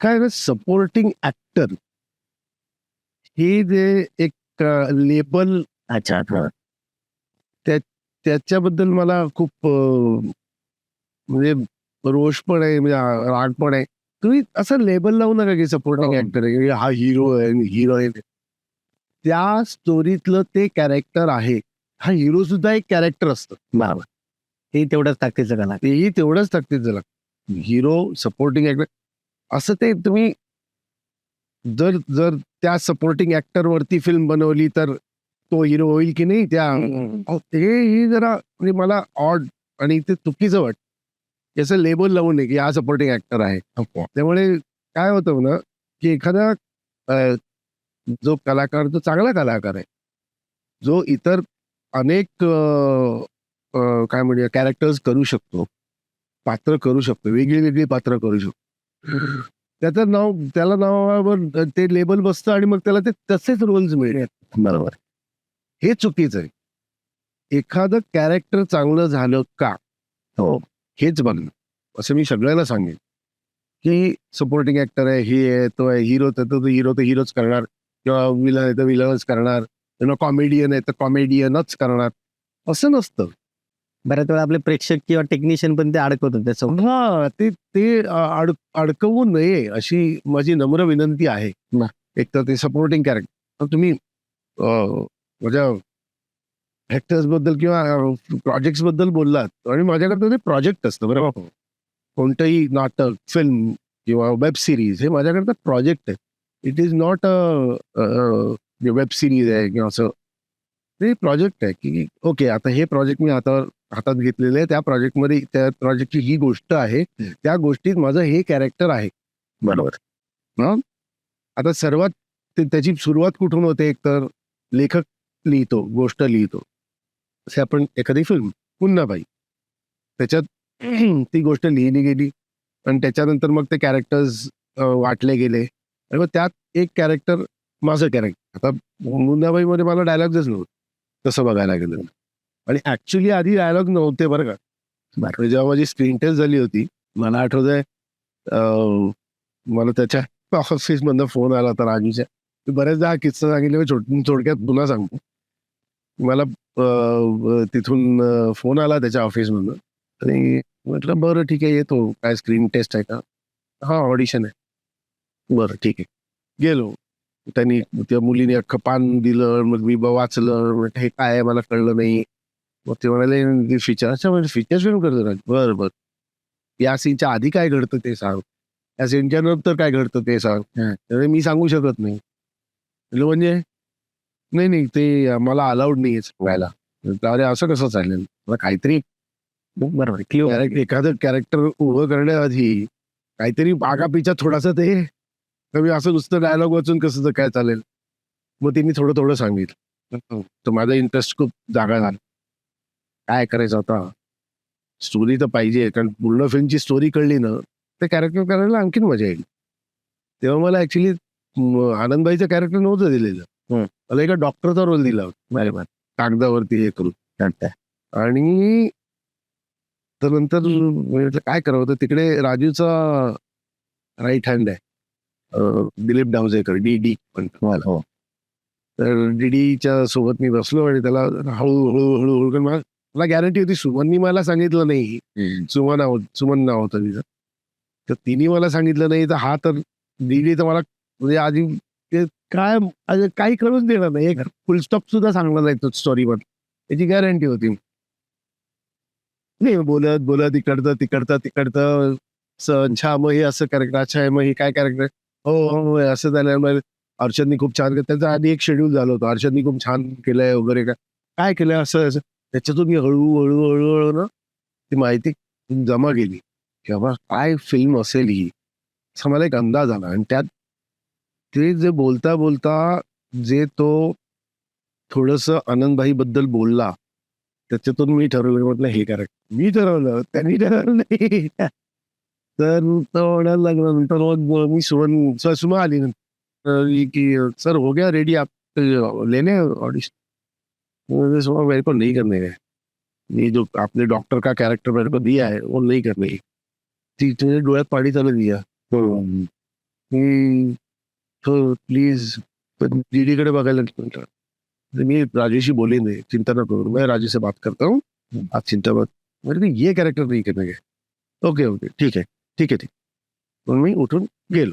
काय ना supporting actor हे जे एक लेबल अच्छा हा. त्याच्याबद्दल मला खूप अं, म्हणजे रोष पण आहे म्हणजे आ- राग पण आहे. तुम्ही असं लेबल लावू नका की सपोर्टिंग हो. ऍक्टर आहे हा हिरो आहे हिरोईन त्या स्टोरीतलं ते कॅरेक्टर आहे. हा हिरो सुद्धा एक कॅरेक्टर असतं. बरोबर. हे तेवढंच ताकदीचं कला तेही तेवढंच टाकतील त्याला हिरो सपोर्टिंग ऍक्टर असं ते तुम्ही जर जर त्या सपोर्टिंग ऍक्टर वरती फिल्म बनवली तर तो हिरो होईल की नाही? त्या अहो, ते ही जरा म्हणजे मला ऑड आणि ते चुकीचं वाट याचं लेबल लावू नये की हा सपोर्टिंग ऍक्टर आहे त्यामुळे काय होतं ना की एखादा अ, जो कलाकार तो चांगला कलाकार आहे जो इतर अनेक अ, अ, काय म्हणूया कॅरेक्टर्स करू शकतो पात्र करू शकतो वेगळी वेगळी पात्र करू शकतो. त्याचं नाव त्याला नावावर ते लेबल बसतं आणि मग त्याला ते तसेच रोल्स मिळतात. बरोबर. हे चुकीचं आहे. एखादं कॅरेक्टर चांगलं झालं का? हो. हेच बघणं. असं मी सगळ्यांना सांगेन. की सपोर्टिंग ऍक्टर आहे ही आहे तो आहे हिरो तर तो हिरो तर हिरोच करणार. किंवा विलन आहे तर विलनच करणार. किंवा कॉमेडियन आहे तर कॉमेडियनच करणार. असं नसतं. बऱ्याच वेळा आपले प्रेक्षक किंवा टेक्निशियन पण ते अडकवतात त्याचं हा ते ते अड अडकवू नये अशी माझी नम्र विनंती आहे. एक तर ते सपोर्टिंग कॅरेक्टर तुम्ही अं, माझ्या ऍक्टर्सबद्दल किंवा प्रोजेक्टबद्दल बोललात आणि माझ्याकडे ते प्रोजेक्ट असतं बरोबर कोणतंही नाटक फिल्म किंवा वेब सिरीज हे माझ्याकडे प्रोजेक्ट आहे. It is not a web series आहे किंवा असं. ते प्रोजेक्ट आहे की ओके आता हे प्रोजेक्ट मी हातावर हातात घेतलेलं आहे. त्या प्रोजेक्टमध्ये त्या प्रोजेक्टची ही गोष्ट आहे त्या गोष्टीत माझं हे कॅरेक्टर आहे. बरोबर. आता सर्वात ते- त्याची सुरुवात कुठून होते एकतर? लेखक लिहितो गोष्ट लिहितो. असे आपण एखादी फिल्म पुन्हा बाई त्याच्यात ती गोष्ट लिहिली गेली आणि त्याच्यानंतर मग ते कॅरेक्टर्स वाटले गेले. आणि मग त्यात एक कॅरेक्टर माझं कॅरेक्टर आता मुन्नाबाई मध्ये मला डायलॉगच नव्हतं. तसं बघायला गेलं आणि ऍक्च्युली आधी डायलॉग नव्हते बरं का. बरं. म्हणजे जेव्हा माझी स्क्रीन टेस्ट झाली होती मला आठवतंय मला त्याच्या ऑफिस मधनं फोन आला होता राजूच्या. मी बऱ्याचदा हा किस्सा सांगितले मी छोट थोडक्यात पुन्हा सांगतो. मला तिथून फोन आला त्याच्या ऑफिस मधनं. आणि म्हटलं बरं ठीक आहे येतो. काय स्क्रीन टेस्ट आहे का? हा ऑडिशन आहे. बरं ठीक आहे. गेलो. त्यांनी त्या मुलीने अख्खं पान दिलं मग मी वाचलं. हे काय मला कळलं नाही. मग ते म्हणाले फीचर अच्छा म्हणजे फीचर फिल्म करतो ना. बरं बरं. या सीनच्या आधी काय घडतं ते सांग. या सीनच्या नंतर काय घडतं ते सांग. हं. तर मी सांगू शकत नाही. म्हणजे? नाही नाही ते मला अलाउड नाही सांगायला. म्हटलं, अरे असं कसं चालेल? मला काहीतरी बरोबर कॅरेक्टर एखादं कॅरेक्टर उभं करण्याआधी काहीतरी आगापिचा थोडासा ते तर मी असं नुसतं डायलॉग वाचून कसं तर काय चालेल? मग त्यांनी थोडं थोडं सांगितलं तर माझा इंटरेस्ट खूप जागा झाला. काय करायचं आता? स्टोरी तर पाहिजे कारण पूर्ण फिल्मची स्टोरी कळली ना ते कॅरेक्टर करायला आणखीन मजा येईल. तेव्हा मला ऍक्च्युली आनंदबाईचं कॅरेक्टर नव्हतं दिलेलं. मला एका डॉक्टरचा रोल दिला होता. कागदावरती हे करून. आणि तर नंतर काय करावं? तर तिकडे राजूचा राईट हँड आहे. दिलीप डावजेकर डी डी हो तर डीडीच्या सोबत मी बसलो आणि त्याला हळूहळू हळूहळू करून मला मला गॅरंटी होती सुमननी मला सांगितलं नाही. सुमन नाव सुमन नाव होतं तिचं. तर तिने मला सांगितलं नाही तर हा तर डीडी तर मला म्हणजे आधी ते काय आज काही कळूच देणार नाही. एक फुलस्टॉप सुद्धा सांगणार नाही तो स्टोरीवर त्याची गॅरंटी होती. नाही बोलत बोलत इकडतं तिकडतं तिकडतं अच्छा मग हे असं कॅरेक्टर अच्छा आहे मग हे काय कॅरेक्टर हो हो हो, असं झालं मग अर्षदनी खूप छान केलं. त्याचा आधी एक शेड्यूल झालं होतं. अर्षदनी खूप छान केलंय वगैरे काय. काय केलंय असं असं? त्याच्यातून मी हळू हळू ना ती माहिती जमा केली. की बाबा काय फिल्म असेल ही? असा मला एक अंदाज आला. आणि त्यात ते जे बोलता बोलता जे तो थोडस आनंदभाई बद्दल बोलला त्याच्यातून मी ठरवलं म्हटलं हे करेक्ट मी ठरवलं त्यांनी ठरवलं नाही. तर तो म्हणायला लागला नंतर मग मी सुमन सुमा आली. नंतर की सर हो गया रेडी आप लेने ऑडिशन मेरे को नहीं करने है ये जो आपने डॉक्टर का कैरेक्टर मेरे को दिया है वो नहीं करने ती तुझे डोळ्यात पाणी चालू दिया। तो प्लीज़ दीदीकडे बघायला म्हटलं तर मी राजेशी बोलेन रे, चिंता न करो मैं राजे से बात करता हूँ। आप चिंता मत मेरे को ये कैरेक्टर नहीं करने के ओके ओके ठीक है ठीक है ठीक। मग मी उठून गेलो